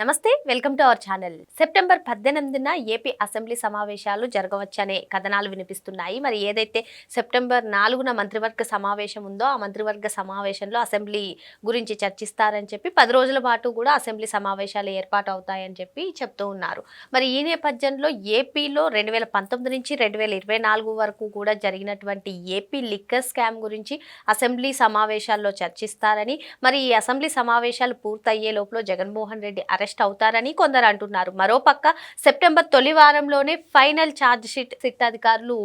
నమస్తే welcome to our channel. September పద్దెనిమిదిన AP assembly సమావేశాలు జరగవచ్చనే కథనాలు వినిపిస్తున్నాయి. మరి ఏదైతే సెప్టెంబర్ నాలుగున మంత్రివర్గ సమావేశం ఉందో ఆ మంత్రివర్గ సమావేశంలో అసెంబ్లీ గురించి చర్చిస్తారని చెప్పి పది రోజుల పాటు కూడా అసెంబ్లీ సమావేశాలు ఏర్పాటు అవుతాయని చెప్పి చెప్తూ ఉన్నారు. మరి ఈ నేపథ్యంలో ఏపీలో రెండు వేల పంతొమ్మిది నుంచి రెండు వేల ఇరవై నాలుగు వరకు కూడా జరిగినటువంటి ఏపీ లిక్కర్ స్కామ్ గురించి అసెంబ్లీ సమావేశాల్లో చర్చిస్తారని మరి ఈ అసెంబ్లీ సమావేశాలు పూర్తయ్యే లోపల జగన్మోహన్ రెడ్డి అరెస్ట్ అరెస్ట్ అవుతారని కొందరు అంటున్నారు. మరోపక్క సెప్టెంబర్ తొలి వారంలోనే ఫైనల్ ఛార్జ్ షీట్ సిట్ అధికారులు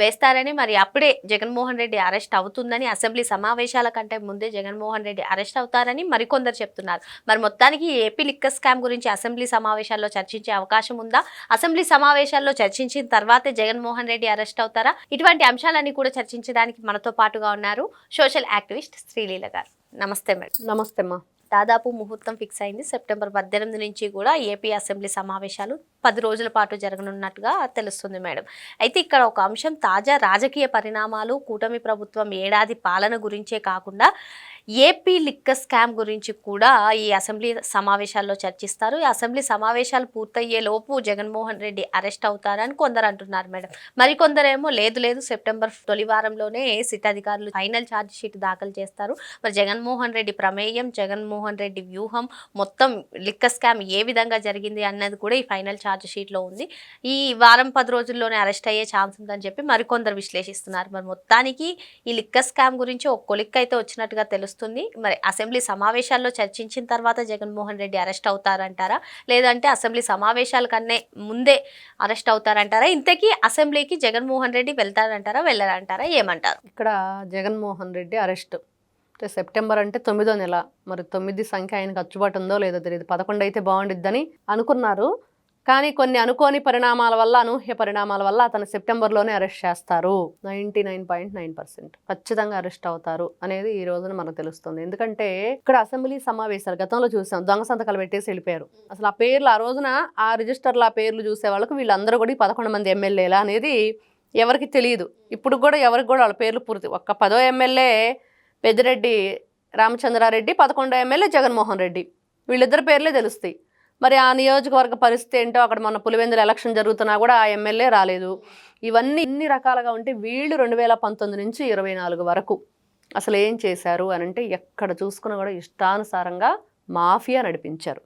వేస్తారని మరి అప్పుడే జగన్మోహన్ రెడ్డి అరెస్ట్ అవుతుందని అసెంబ్లీ సమావేశాల కంటే ముందే జగన్మోహన్ రెడ్డి అరెస్ట్ అవుతారని మరికొందరు చెప్తున్నారు. మరి మొత్తానికి ఏపీ లిక్కర్ స్కామ్ గురించి అసెంబ్లీ సమావేశాల్లో చర్చించే అవకాశం ఉందా? అసెంబ్లీ సమావేశాల్లో చర్చించిన తర్వాతే జగన్మోహన్ రెడ్డి అరెస్ట్ అవుతారా? ఇటువంటి అంశాలన్నీ కూడా చర్చించడానికి మనతో పాటుగా ఉన్నారు సోషల్ యాక్టివిస్ట్ శ్రీలీల గారు. నమస్తే మేడం. నమస్తే మా దాదాపు ముహూర్తం ఫిక్స్ అయింది. సెప్టెంబర్ పద్దెనిమిది నుంచి కూడా ఏపీ అసెంబ్లీ సమావేశాలు పది రోజుల పాటు జరగనున్నట్టుగా తెలుస్తుంది మేడం. అయితే ఇక్కడ ఒక అంశం తాజా రాజకీయ పరిణామాలు కూటమి ప్రభుత్వం ఏడాది పాలన గురించే కాకుండా ఏపీ లిక్కర్ స్కామ్ గురించి కూడా ఈ అసెంబ్లీ సమావేశాల్లో చర్చిస్తారు. ఈ అసెంబ్లీ సమావేశాలు పూర్తయ్యే లోపు జగన్మోహన్ రెడ్డి అరెస్ట్ అవుతారని కొందరు అంటున్నారు మేడం. మరికొందరేమో లేదు లేదు సెప్టెంబర్ తొలి వారంలోనే సిట్ అధికారులు ఫైనల్ ఛార్జ్ షీట్ దాఖలు చేస్తారు. మరి జగన్మోహన్ రెడ్డి ప్రమేయం జగన్మోహన్ రెడ్డి వ్యూహం మొత్తం లిక్కర్ స్కామ్ ఏ విధంగా జరిగింది అన్నది కూడా ఈ ఫైనల్ ఛార్జ్ షీట్లో ఉంది. ఈ వారం పది రోజుల్లోనే అరెస్ట్ అయ్యే ఛాన్స్ ఉందని చెప్పి మరికొందరు విశ్లేషిస్తున్నారు. మరి మొత్తానికి ఈ లిక్క స్కామ్ గురించి ఒక్కో లిక్ అయితే వచ్చినట్టుగా తెలుస్తుంది. మరి అసెంబ్లీ సమావేశాల్లో చర్చించిన తర్వాత జగన్మోహన్ రెడ్డి అరెస్ట్ అవుతారంటారా? లేదంటే అసెంబ్లీ సమావేశాల కన్నే ముందే అరెస్ట్ అవుతారంటారా? ఇంతకీ అసెంబ్లీకి జగన్మోహన్ రెడ్డి వెళ్తారంటారా వెళ్ళారంటారా ఏమంటారు? ఇక్కడ జగన్మోహన్ రెడ్డి అరెస్ట్. అంటే సెప్టెంబర్ అంటే తొమ్మిదో నెల. మరి తొమ్మిది సంఖ్య ఆయనకు అచ్చుబాటు ఉందో లేదో తెలియదు పదకొండు అయితే బాగుండిద్దని అనుకున్నారు. కానీ కొన్ని అనుకోని పరిణామాల వల్ల అనూహ్య పరిణామాల వల్ల అతను సెప్టెంబర్లోనే అరెస్ట్ చేస్తారు. Ninety nine point nine percent. ఖచ్చితంగా అరెస్ట్ అవుతారు అనేది ఈ రోజున మనకు తెలుస్తుంది. ఎందుకంటే ఇక్కడ అసెంబ్లీ సమావేశాలు గతంలో చూసాం. దొంగ సంతకాలు పెట్టేసి వెళ్ళిపోయారు. అసలు ఆ పేర్లు ఆ రోజున ఆ రిజిస్టర్లు ఆ పేర్లు చూసే వాళ్ళకు వీళ్ళందరూ కూడా ఈ పదకొండు మంది ఎమ్మెల్యేలా అనేది ఎవరికి తెలియదు ఇప్పుడు కూడా ఎవరికి కూడా వాళ్ళ పేర్లు పూర్తి ఒక్క పదో ఎమ్మెల్యే పెద్దిరెడ్డి రామచంద్రారెడ్డి పదకొండో ఎమ్మెల్యే జగన్మోహన్ రెడ్డి. వీళ్ళిద్దరి పేర్లే తెలుస్తాయి. మరి ఆ నియోజకవర్గ పరిస్థితి ఏంటో అక్కడ మన పులివెందుల ఎలక్షన్ జరుగుతున్నా కూడా ఆ ఎమ్మెల్యే రాలేదు. ఇవన్నీ ఇన్ని రకాలుగా ఉంటే వీళ్ళు రెండు వేల పంతొమ్మిది నుంచి ఇరవై నాలుగు వరకు అసలు ఏం చేశారు అని అంటే ఎక్కడ చూసుకున్నా కూడా ఇష్టానుసారంగా మాఫియా నడిపించారు.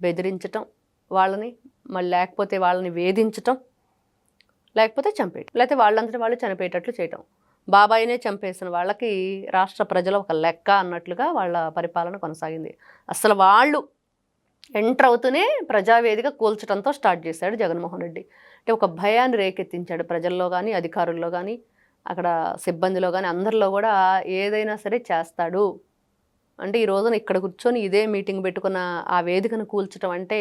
బెదిరించటం వాళ్ళని మళ్ళీ లేకపోతే వాళ్ళని వేధించటం లేకపోతే చంపేయటం లేకపోతే వాళ్ళంతటి వాళ్ళు చనిపోయేటట్లు చేయటం. బాబాయినే చంపేసిన వాళ్ళకి రాష్ట్ర ప్రజల ఒక లెక్క అన్నట్లుగా వాళ్ళ పరిపాలన కొనసాగింది. అసలు వాళ్ళు ఎంటర్ అవుతూనే ప్రజావేదిక కూల్చడంతో స్టార్ట్ చేశాడు జగన్మోహన్ రెడ్డి. అంటే ఒక భయాన్ని రేకెత్తించాడు ప్రజల్లో కానీ అధికారుల్లో కానీ అక్కడ సిబ్బందిలో కానీ అందరిలో కూడా ఏదైనా సరే చేస్తాడు. అంటే ఈ రోజున ఇక్కడ కూర్చొని ఇదే మీటింగ్ పెట్టుకున్న ఆ వేదికను కూల్చడం అంటే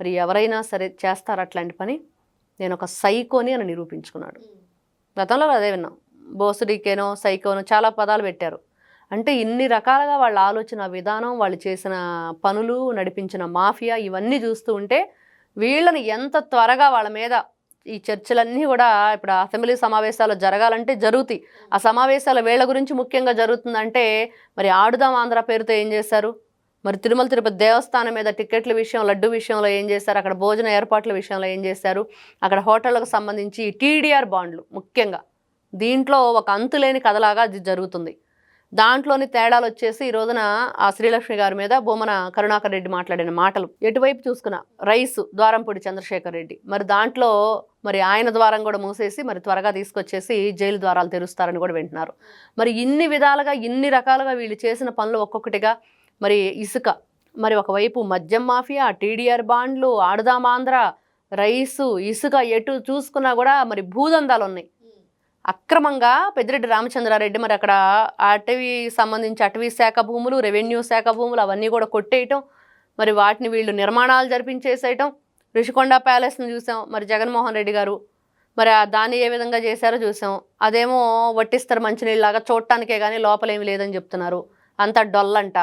మరి ఎవరైనా సరే చేస్తారు అట్లాంటి పని? నేను ఒక సైకోని అని నిరూపించుకున్నాడు. గతంలో అదే విన్నాం. బోసడికేనో సైకోనో చాలా పదాలు పెట్టారు. అంటే ఇన్ని రకాలుగా వాళ్ళ ఆలోచన విధానం వాళ్ళు చేసిన పనులు నడిపించిన మాఫియా ఇవన్నీ చూస్తూ ఉంటే వీళ్ళని ఎంత త్వరగా వాళ్ళ మీద ఈ చర్చలన్నీ కూడా ఇప్పుడు అసెంబ్లీ సమావేశాలు జరగాలంటే జరుగుతాయి. ఆ సమావేశాల వీళ్ళ గురించి ముఖ్యంగా జరుగుతుందంటే మరి ఆడుదాం ఆంధ్ర పేరుతో ఏం చేశారు? మరి తిరుమల తిరుపతి దేవస్థానం మీద టికెట్ల విషయం లడ్డు విషయంలో ఏం చేశారు? అక్కడ భోజన ఏర్పాట్ల విషయంలో ఏం చేశారు? అక్కడ హోటళ్ళకు సంబంధించి టీడీఆర్ బాండ్లు ముఖ్యంగా. దీంట్లో ఒక అంతులేని కథలాగా అది జరుగుతుంది. దాంట్లోని తేడాలు వచ్చేసి ఈ రోజున ఆ శ్రీలక్ష్మి గారి మీద బొమ్మన కరుణాకర్ రెడ్డి మాట్లాడిన మాటలు. ఎటువైపు చూసుకున్న రైసు ద్వారంపూడి చంద్రశేఖర్ రెడ్డి. మరి దాంట్లో మరి ఆయన ద్వారం కూడా మూసేసి మరి త్వరగా తీసుకొచ్చేసి జైలు ద్వారాలు తెరుస్తారని కూడా వింటున్నారు. మరి ఇన్ని విధాలుగా ఇన్ని రకాలుగా వీళ్ళు చేసిన పనులు ఒక్కొక్కటిగా మరి ఇసుక. మరి ఒకవైపు మద్యం మాఫియా టీడీఆర్ బాండ్లు ఆడుదామాంధ్ర రైసు ఇసుక ఎటు చూసుకున్నా కూడా మరి భూదందాలు ఉన్నాయి. అక్రమంగా పెద్దిరెడ్డి రామచంద్రారెడ్డి మరి అక్కడ అటవీ సంబంధించి అటవీ శాఖ భూములు రెవెన్యూ శాఖ భూములు అవన్నీ కూడా కొట్టేయటం మరి వాటిని వీళ్ళు నిర్మాణాలు జరిపించేసేయటం రిషికొండ ప్యాలెస్ని చూసాం మరి జగన్మోహన్ రెడ్డి గారు. మరి దాన్ని ఏ విధంగా చేశారో చూసాం. అదేమో వట్టిస్తారు మంచినీళ్ళలాగా చూడటానికే కానీ లోపలేమి లేదని చెప్తున్నారు. అంత డొల్లంట.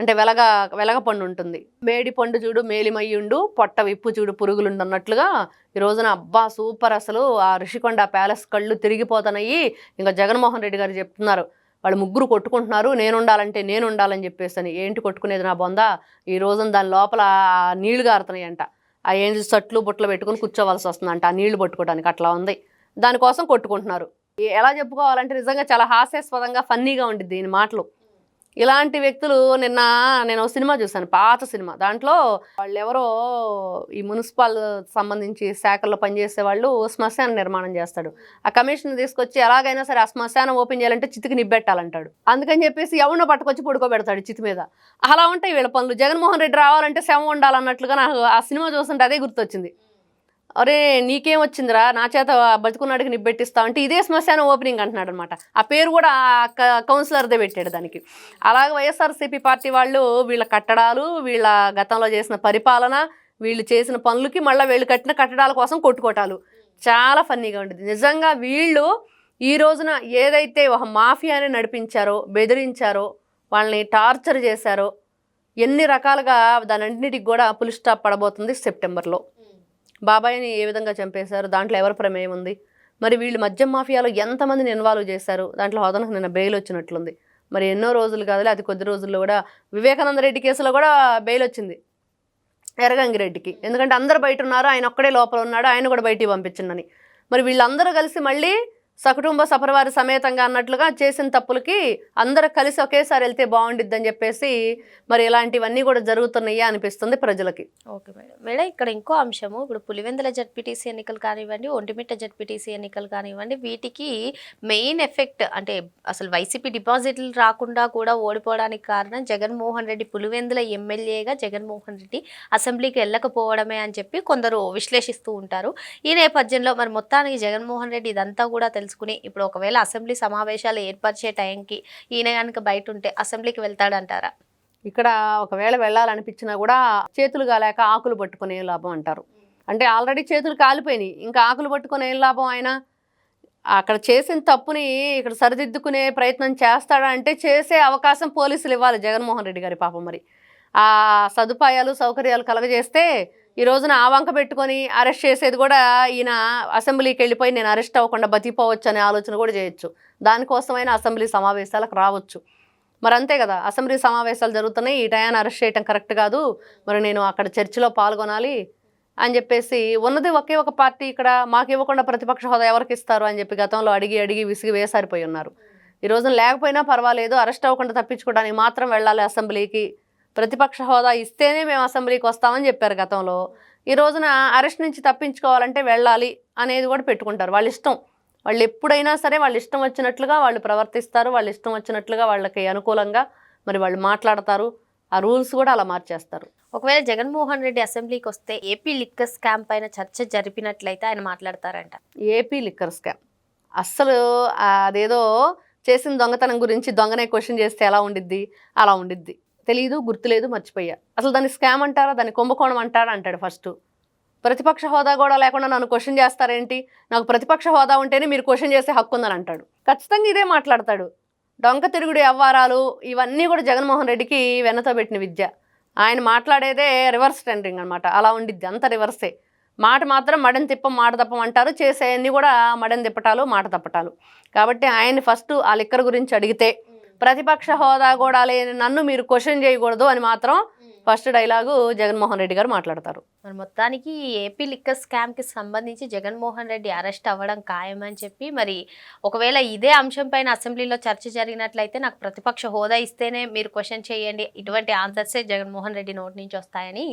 అంటే వెలగ వెలగ పండు ఉంటుంది. మేడి పండు చూడు మేలిమయ్యుండు పొట్ట విప్పు చూడు పురుగులుండున్నట్లుగా ఈ రోజున అబ్బా సూపర్ అసలు. ఆ రిషికొండ ప్యాలెస్ కళ్ళు తిరిగిపోతున్నాయి ఇంకా జగన్మోహన్ రెడ్డి గారు చెప్తున్నారు. వాళ్ళు ముగ్గురు కొట్టుకుంటున్నారు నేను ఉండాలంటే నేను ఉండాలని చెప్పేసి అని ఏంటి కొట్టుకునేది నా బొంద? ఈ రోజున దాని లోపల నీళ్ళు గారుతున్నాయంట. ఆ ఏంటి సట్లు బుట్టలు పెట్టుకుని కూర్చోవలసి వస్తుందంట. ఆ నీళ్ళు పట్టుకోవడానికి అట్లా ఉంది. దానికోసం కొట్టుకుంటున్నారు. ఎలా చెప్పుకోవాలంటే నిజంగా చాలా హాస్యాస్పదంగా ఫన్నీగా ఉండిద్ది దీని మాటలు. ఇలాంటి వ్యక్తులు నిన్న నేను సినిమా చూశాను పాత సినిమా. దాంట్లో వాళ్ళు ఎవరో ఈ మున్సిపల్ సంబంధించి శాఖల్లో పనిచేసే వాళ్ళు శ్మశాన నిర్మాణం చేస్తాడు. ఆ కమిషన్ తీసుకొచ్చి ఎలాగైనా సరే ఆ శ్మశానం ఓపెన్ చేయాలంటే చితికి నిబ్బెట్టాలంటాడు. అందుకని చెప్పేసి ఎవరినో పట్టుకొచ్చి పడుకోబెడతాడు చితి మీద. అలా ఉంటాయి వీళ్ళ పనులు. జగన్మోహన్ రెడ్డి రావాలంటే శవం ఉండాలన్నట్లుగా నాకు ఆ సినిమా చూస్తుంటే అదే గుర్తొచ్చింది. అరే నీకేం వచ్చిందిరా? నా చేత బతుకున్నాడికి నిబ్బెట్టిస్తావు అంటే ఇదే శ్మశానం ఓపెనింగ్ అంటున్నాడు అనమాట ఆ పేరు కూడా క- కౌన్సిలర్దే పెట్టాడు దానికి. అలాగే వైఎస్ఆర్సీపీ పార్టీ వాళ్ళు వీళ్ళ కట్టడాలు వీళ్ళ గతంలో చేసిన పరిపాలన వీళ్ళు చేసిన పనులకి మళ్ళీ వీళ్ళు కట్టిన కట్టడాల కోసం కొట్టుకోటాలు. చాలా ఫన్నీగా ఉండేది నిజంగా వీళ్ళు ఈ రోజున ఏదైతే ఒక మాఫియాని నడిపించారో బెదిరించారో వాళ్ళని టార్చర్ చేశారో ఎన్ని రకాలుగా దానన్నిటికి కూడా పులి స్టాప్ పడబోతుంది సెప్టెంబర్లో. బాబాయ్ని ఏ విధంగా చంపేశారు? దాంట్లో ఎవరి ప్రమేయం ఉంది మరి వీళ్ళు మద్యం మాఫియాలో ఎంతమందిని ఇన్వాల్వ్ చేశారు? దాంట్లో హోదనకు నిన్న బెయిల్ వచ్చినట్లుంది. మరి ఎన్నో రోజులు కాదులే అది కొద్ది రోజుల్లో కూడా వివేకానంద రెడ్డి కేసులో కూడా బెయిల్ వచ్చింది. ఎర్రగంగిరెడ్డికి ఎందుకంటే అందరు బయట ఉన్నారు ఆయన ఒక్కడే లోపల ఉన్నాడు ఆయన కూడా బయటికి పంపించిందని. మరి వీళ్ళందరూ కలిసి మళ్ళీ సకుటుంబ సపరివారి సమేతంగా అన్నట్లుగా చేసిన తప్పులకి అందరూ కలిసి ఒకేసారి వెళ్తే బాగుండిద్దని చెప్పేసి మరి ఇలాంటివన్నీ కూడా జరుగుతున్నాయి అనిపిస్తుంది ప్రజలకి. Okay madam. మేడం ఇక్కడ ఇంకో అంశము. ఇప్పుడు పులివెందుల జడ్పీటీసీ ఎన్నికలు కానివ్వండి ఒంటిమిట్ట జడ్పీటీసీ ఎన్నికలు కానివ్వండి వీటికి మెయిన్ ఎఫెక్ట్ అంటే అసలు వైసీపీ డిపాజిట్లు రాకుండా కూడా ఓడిపోవడానికి కారణం జగన్మోహన్ రెడ్డి పులివెందుల ఎమ్మెల్యేగా జగన్మోహన్ రెడ్డి అసెంబ్లీకి వెళ్ళకపోవడమే అని చెప్పి కొందరు విశ్లేషిస్తూ ఉంటారు. ఈ నేపథ్యంలో మరి మొత్తానికి జగన్మోహన్ రెడ్డి ఇదంతా కూడా తెలుసుకుని ఇప్పుడు ఒకవేళ అసెంబ్లీ సమావేశాలు ఏర్పరిచే టైంకి ఈయన కనుక బయట ఉంటే అసెంబ్లీకి వెళ్తాడంటారా? ఇక్కడ ఒకవేళ వెళ్ళాలనిపించినా కూడా చేతులు కాలేక ఆకులు పట్టుకునే లాభం అంటారు. అంటే ఆల్రెడీ చేతులు కాలిపోయినాయి. ఇంకా ఆకులు పట్టుకునే లాభం ఆయన? అక్కడ చేసిన తప్పుని ఇక్కడ సరిదిద్దుకునే ప్రయత్నం చేస్తాడా అంటే చేసే అవకాశం పోలీసులు ఇవ్వాలి జగన్మోహన్ రెడ్డి గారి పాపం మరి. ఆ సదుపాయాలు సౌకర్యాలు కలగజేస్తే ఈ రోజున ఆ వంక పెట్టుకొని అరెస్ట్ చేసేది కూడా ఈయన అసెంబ్లీకి వెళ్ళిపోయి నేను అరెస్ట్ అవ్వకుండా బతికిపోవచ్చు అనే ఆలోచన కూడా చేయొచ్చు. దానికోసమైనా అసెంబ్లీ సమావేశాలకు రావచ్చు. మరి అంతే కదా అసెంబ్లీ సమావేశాలు జరుగుతున్నాయి ఈ టయాన్ని అరెస్ట్ చేయటం కరెక్ట్ కాదు మరి నేను అక్కడ చర్చిలో పాల్గొనాలి అని చెప్పేసి ఉన్నది ఒకే ఒక పార్టీ ఇక్కడ మాకు ఇవ్వకుండా ప్రతిపక్ష హోదా ఎవరికి ఇస్తారు అని చెప్పి గతంలో అడిగి అడిగి విసిగి వేసారిపోయి ఉన్నారు. ఈ రోజున లేకపోయినా పర్వాలేదు అరెస్ట్ అవ్వకుండా తప్పించుకోవడానికి మాత్రం వెళ్ళాలి అసెంబ్లీకి. ప్రతిపక్ష హోదా ఇస్తేనే మేము అసెంబ్లీకి వస్తామని చెప్పారు గతంలో. ఈ రోజున అరెస్ట్ నుంచి తప్పించుకోవాలంటే వెళ్ళాలి అనేది కూడా పెట్టుకుంటారు. వాళ్ళ ఇష్టం. వాళ్ళు ఎప్పుడైనా సరే వాళ్ళ ఇష్టం వచ్చినట్లుగా వాళ్ళు ప్రవర్తిస్తారు. వాళ్ళ ఇష్టం వచ్చినట్లుగా వాళ్ళకి అనుకూలంగా మరి వాళ్ళు మాట్లాడతారు. ఆ రూల్స్ కూడా అలా మార్చేస్తారు. ఒకవేళ జగన్మోహన్ రెడ్డి అసెంబ్లీకి వస్తే ఏపీ లిక్కర్ స్కామ్ పైన చర్చ జరిపినట్లయితే ఆయన మాట్లాడతారంట. AP liquor scam. అస్సలు అదేదో చేసిన దొంగతనం గురించి దొంగనే క్వశ్చన్ చేస్తే ఎలా ఉండిద్ది? అలా ఉండిద్ది. తెలియదు గుర్తులేదు మర్చిపోయా. అసలు దాన్ని స్కామ్ అంటారా? దాన్ని కుంభకోణం అంటారా అంటాడు ఫస్ట్. ప్రతిపక్ష హోదా కూడా లేకుండా నన్ను క్వశ్చన్ చేస్తారేంటి? నాకు ప్రతిపక్ష హోదా ఉంటేనే మీరు క్వశ్చన్ చేసే హక్కు ఉందని అంటాడు. ఖచ్చితంగా ఇదే మాట్లాడతాడు. డొంక తిరుగుడు వ్యవహారాలు ఇవన్నీ కూడా జగన్మోహన్ రెడ్డికి వెన్నతో పెట్టిన విద్య. ఆయన మాట్లాడేదే రివర్స్ టెండరింగ్ అనమాట అలా ఉండిద్ది. అంత రివర్సే. మాట మాత్రం మడని తిప్పం మాట తప్పం అంటారు. చేసేవన్నీ కూడా మడని తిప్పటాలు మాట తప్పటాలు. కాబట్టి ఆయన్ని ఫస్ట్ ఆ లిక్కర్ గురించి అడిగితే ప్రతిపక్ష హోదా కూడా లేని నన్ను మీరు క్వశ్చన్ చేయకూడదు అని మాత్రం ఫస్ట్ డైలాగు జగన్మోహన్ రెడ్డి గారు మాట్లాడతారు. మరి మొత్తానికి ఏపీ లిక్కర్ స్కామ్కి సంబంధించి జగన్మోహన్ రెడ్డి అరెస్ట్ అవ్వడం ఖాయమని చెప్పి మరి ఒకవేళ ఇదే అంశం పైన అసెంబ్లీలో చర్చ జరిగినట్లయితే నాకు ప్రతిపక్ష హోదా ఇస్తేనే మీరు క్వశ్చన్ చేయండి. ఇటువంటి ఆన్సర్సే జగన్మోహన్ రెడ్డి నోటి నుంచి వస్తాయని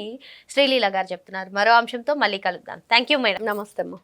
శ్రీలీల గారు చెప్తున్నారు. మరో అంశంతో మళ్ళీ కలుద్దాం. థ్యాంక్ యూ మేడం నమస్తే అమ్మా.